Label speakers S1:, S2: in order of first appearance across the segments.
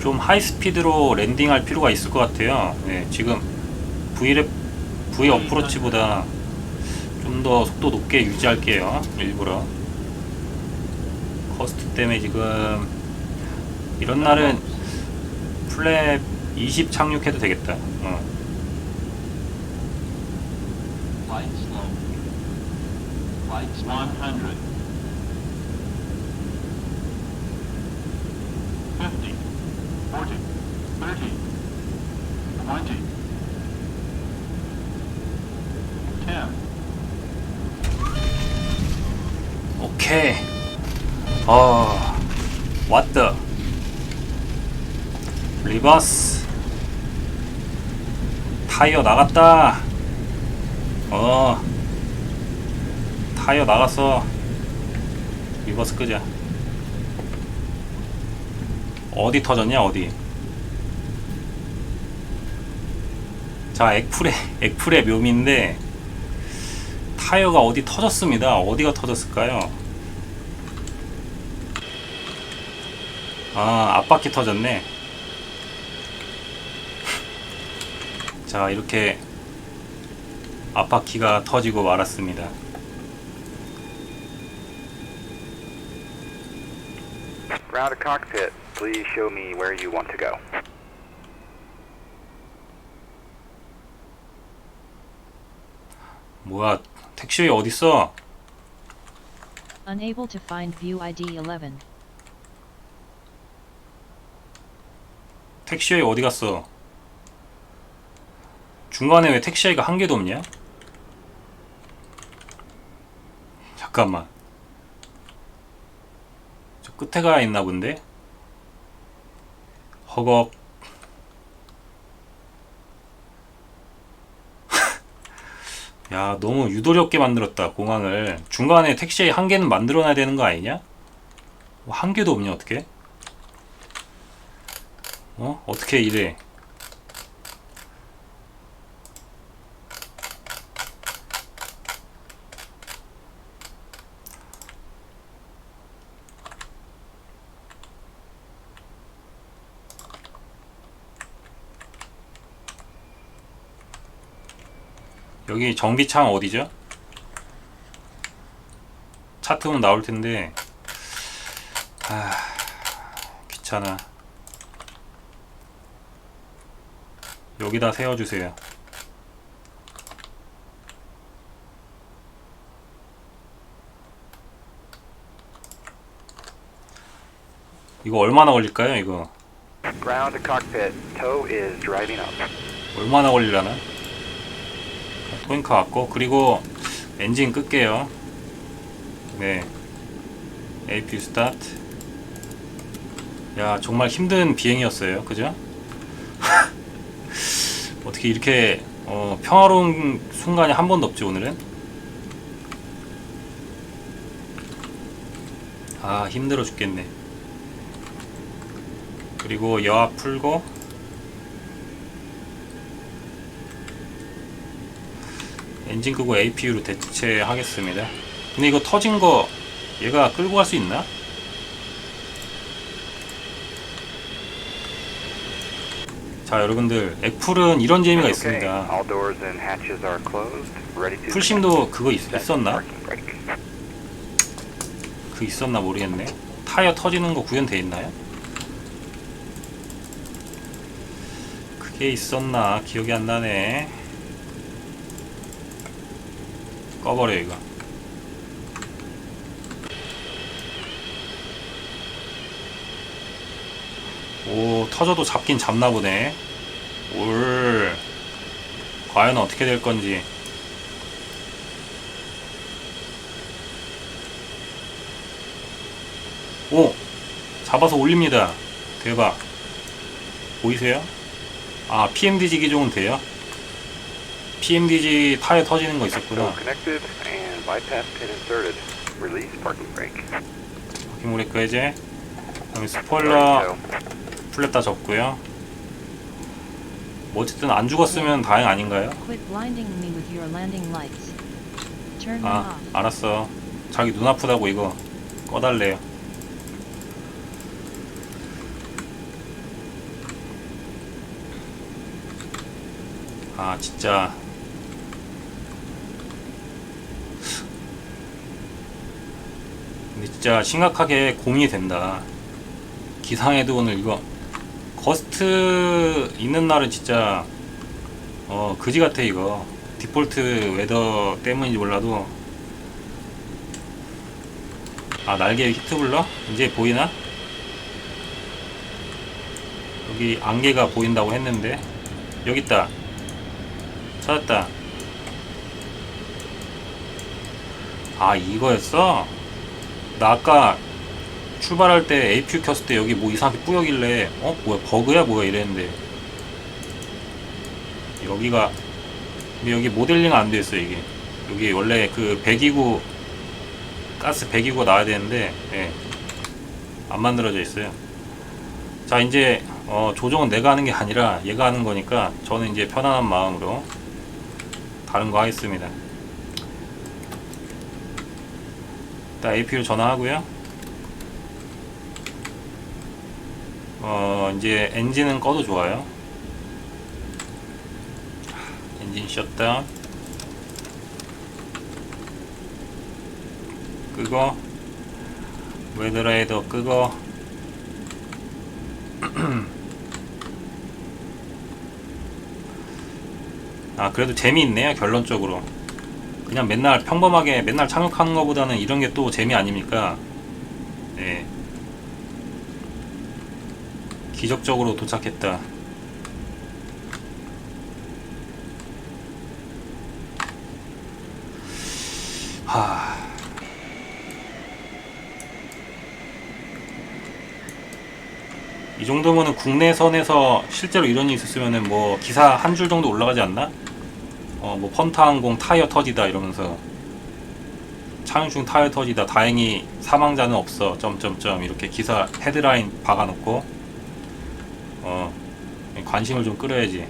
S1: 좀 하이스피드로 랜딩할 필요가 있을 것 같아요. 네, 지금 V V 어프로치보다 좀 더 속도 높게 유지할게요. 일부러. 커스트 때문에 지금 이런 날은 플랩 20 착륙해도 되겠다. 어.
S2: Light slow. Lights 100. 20, 10.
S1: 오케이. 어, 왔다. 리버스. 타이어 나갔다. 어. 타이어 나갔어. 리버스 끄자. 어디 터졌냐, 어디? 자, 액풀의, 액풀의 묘미인데, 타이어가 어디 터졌습니다. 어디가 터졌을까요? 아, 앞바퀴 터졌네. 자, 이렇게 앞바퀴가 터지고 말았습니다.
S3: Ground to cockpit. Please show me where you want to go.
S1: 뭐야, 택시에 어딨어?
S4: Unable to find view ID 11.
S1: 택시에 어디 갔어? 중간에 왜 택시가 한 개도 없냐? 잠깐만. 저 끝에 가 있나 본데? 허걱. 야, 너무 유도리 게 만들었다, 공항을. 중간에 택시에 한 개는 만들어놔야 되는 거 아니냐? 뭐 한 개도 없냐, 어떻게? 어? 어떻게 이래? 여기 전기창 어디죠? 차트면 나올 텐데. 아, 귀찮아. 여기다 세워주세요. 이거 얼마나 걸릴까요? 이거. 얼마나 걸리려나? 토잉크 왔고 그리고 엔진 끌게요. 네. AP 스타트. 야 정말 힘든 비행이었어요. 그죠? 어떻게 이렇게 어, 평화로운 순간이 한 번도 없지 오늘은? 아 힘들어 죽겠네. 그리고 여하 풀고 엔진 끄고 APU로 대체하겠습니다. 근데 이거 터진 거 얘가 끌고 갈 수 있나? 자 여러분들 액풀은 이런 재미가. 있습니다. 풀심도 그거 있, 있었나? 그 있었나 모르겠네. 타이어 터지는 거 구현돼 있나요? 그게 있었나 기억이 안 나네. 꺼버려 이거. 오 터져도 잡긴 잡나 보네. 올 과연 어떻게 될 건지. 오! 잡아서 올립니다. 대박. 보이세요? 아, PMDG 기종은 돼요? PMDG 타에 터지는 거
S3: 있었구요.
S1: 바킹 브레이크 해제. 그다음에 스포일러 플랫 다 접고요. 뭐 어쨌든 안 죽었으면 다행 아닌가요? 아, 알았어. 자기 눈 아프다고 이거 꺼달래요. 아, 진짜 진짜 심각하게 고민이 된다. 기상에도 오늘 이거 거스트 있는 날은 진짜 어 그지 같아 이거. 디폴트 웨더 때문인지 몰라도. 아 날개 히트블러? 이제 보이나? 여기 안개가 보인다고 했는데. 여기 있다. 찾았다. 아 이거였어? 나 아까 출발할 때 APU 켰을 때 여기 뭐 이상하게 뿌여길래 어? 뭐야 버그야? 뭐야? 이랬는데 여기가 근데 여기 모델링 안 돼 있어 이게. 여기 원래 그 배기구 가스 배기구가 나와야 되는데 예. 안 만들어져 있어요. 자 이제 어, 조정은 내가 하는 게 아니라 얘가 하는 거니까 저는 이제 편안한 마음으로 다른 거 하겠습니다 일단 APU 전화하고요. 어 이제 엔진은 꺼도 좋아요. 엔진 셧다운 끄고 웨더라이더 끄고. 아 그래도 재미있네요 결론적으로 그냥 맨날 평범하게 맨날 착륙하는 것보다는 이런 게 또 재미 아닙니까? 네 기적적으로 도착했다. 하. 이 정도면은 국내선에서 실제로 이런 일이 있었으면은 뭐 기사 한 줄 정도 올라가지 않나? 어뭐 펀타항공 타이어 터지다 이러면서 착륙 중 타이어 터지다 다행히 사망자는 없어. 점점점 이렇게 기사 헤드라인 박아놓고 어 관심을 좀 끌어야지.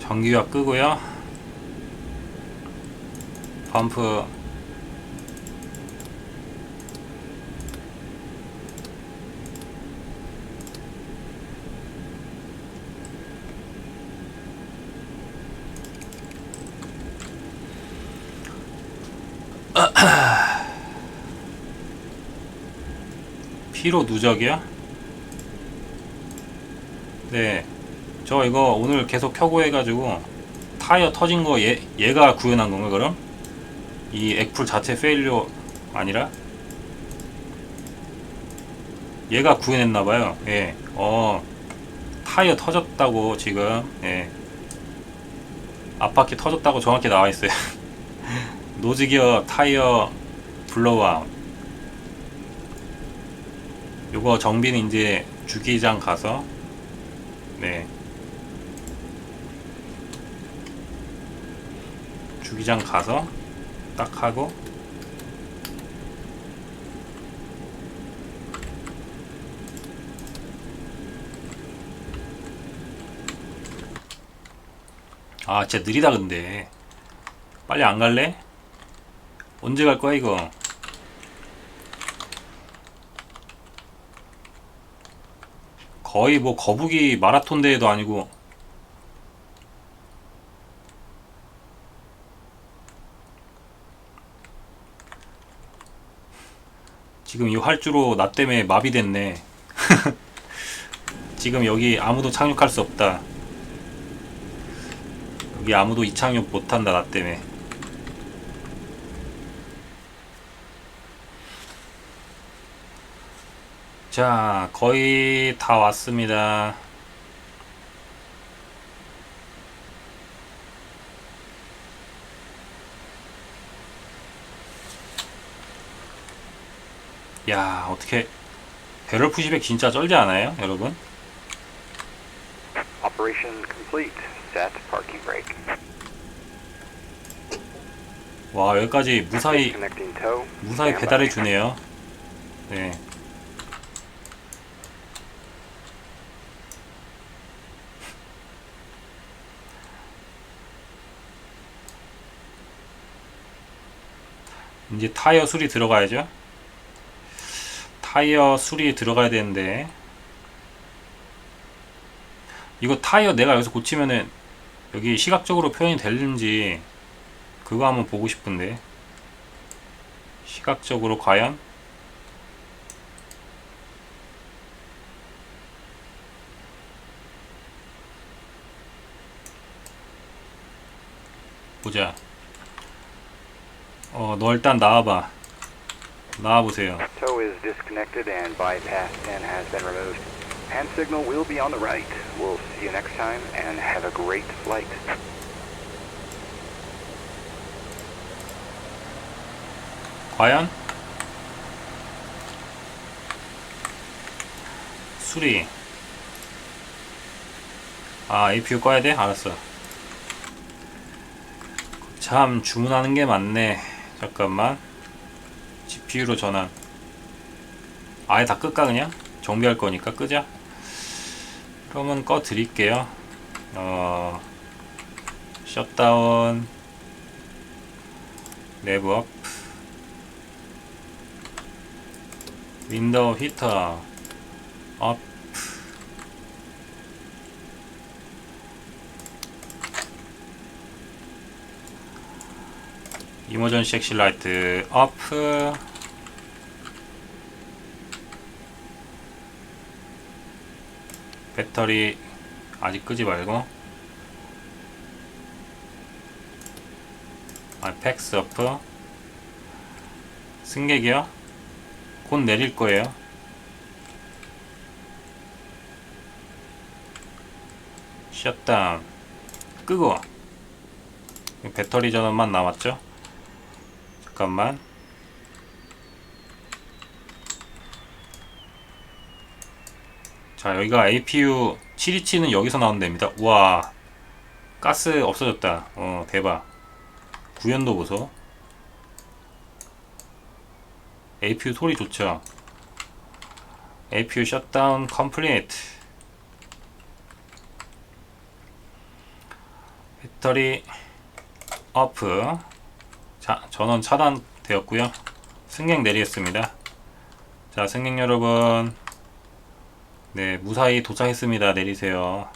S1: 전기압 끄고요. 펌프 피로 누적이야? 네. 저 이거 오늘 계속 켜고 해가지고 타이어 터진 거 얘, 얘가 구현한 건가 그럼? 이 액풀 자체 페일리오 아니라? 얘가 구현했나봐요 예. 어 타이어 터졌다고 지금 예. 앞바퀴 터졌다고 정확히 나와있어요 노즈기어 타이어 블로우아웃 요거 정비는 이제 주기장 가서 네 주기장 가서 딱 하고 아 진짜 느리다 근데 빨리 안 갈래? 언제 갈 거야 이거? 거의 뭐 거북이 마라톤 대회도 아니고. 지금 이 활주로 나 때문에 마비됐네. 지금 여기 아무도 착륙할 수 없다. 여기 아무도 이착륙 못한다 나 때문에 자 거의 다 왔습니다 야 어떻게 배럴 푸시백 진짜 쩔지 않아요 여러분
S3: Operation complete. Set parking brake.
S1: 와 여기까지 무사히. 무사히. 배달해 주네요 네 이제 타이어 수리 들어가야죠. 타이어 수리 들어가야 되는데 이거 타이어 내가 여기서 고치면은 여기 시각적으로 표현이 되는지 그거 한번 보고 싶은데 시각적으로 과연 보자. 어, 너 일단 나와봐. 나와보세요.
S3: Tow is disconnected and bypass pin has been removed. Hand signal will be on the right. We'll see you next time and have a great flight.
S1: 과연? 수리. 아, APU 꺼야 돼? 알았어. 참, 주문하는 게 많네. 잠깐만. GPU로 전환. 아예 다 끌까, 그냥? 정비할 거니까 끄자. 그러면 꺼 드릴게요. 어, 셧다운. 레브업. 윈도우 히터 업 이머전시 엑실라이트 업 배터리 아직 끄지 말고 아 팩스 어프 승객이요? 곧 내릴 거예요. 셧다운 끄고 배터리 전원만 남았죠? 잠깐만. 자 여기가 APU 727는 여기서 데입니다. 우와 가스 없어졌다. 어 대박. 구현도 보소. APU 소리 좋죠? APU 셧다운 컴플리트 배터리 오프 자 전원 차단 되었고요. 승객 내리겠습니다. 자 승객 여러분. 네 무사히 도착했습니다. 내리세요.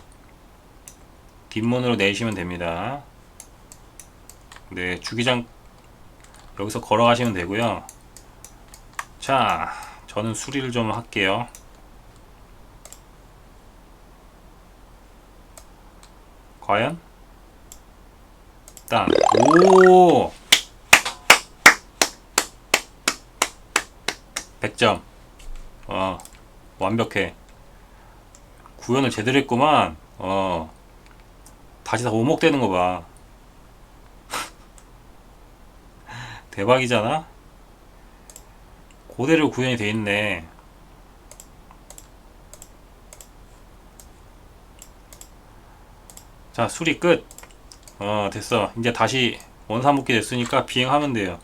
S1: 뒷문으로 내리시면 됩니다. 네 주기장 여기서 걸어가시면 되고요. 자 저는 수리를 좀 할게요. 과연? 딱. 오! 100점. 어, 완벽해. 구현을 제대로 했구만. 어, 다시 다 오목되는 거 봐. 대박이잖아? 그대로 구현이 돼 있네. 자, 수리 끝. 어, 됐어. 이제 다시 원사목기 됐으니까 비행하면 돼요.